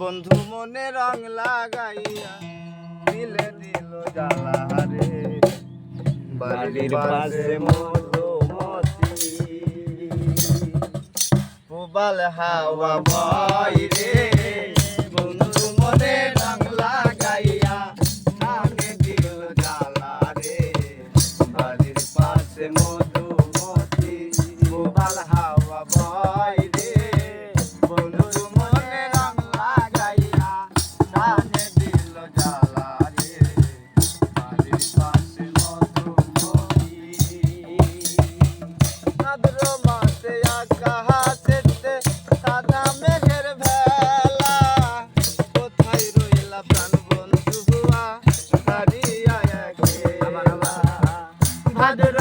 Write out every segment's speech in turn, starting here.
বন্ধু মনে রং লাগাইয়া দিলে দিল জ্বালাহারে। বাড়ির পাশে মধুমতি হাওয়া বাইরে ভাদ্র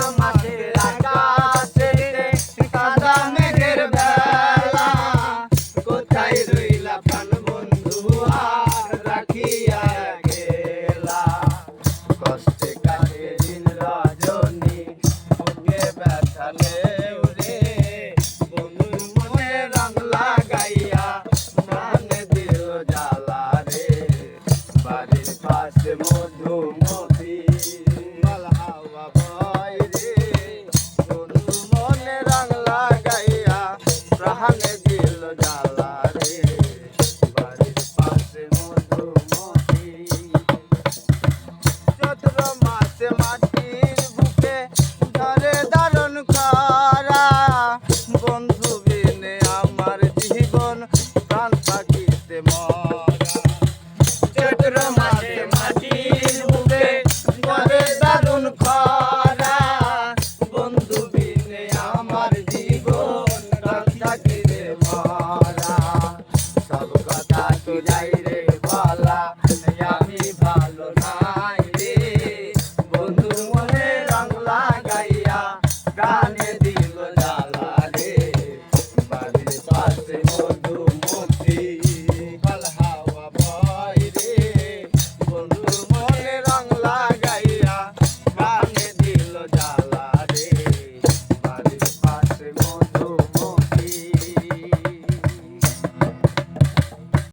Allah.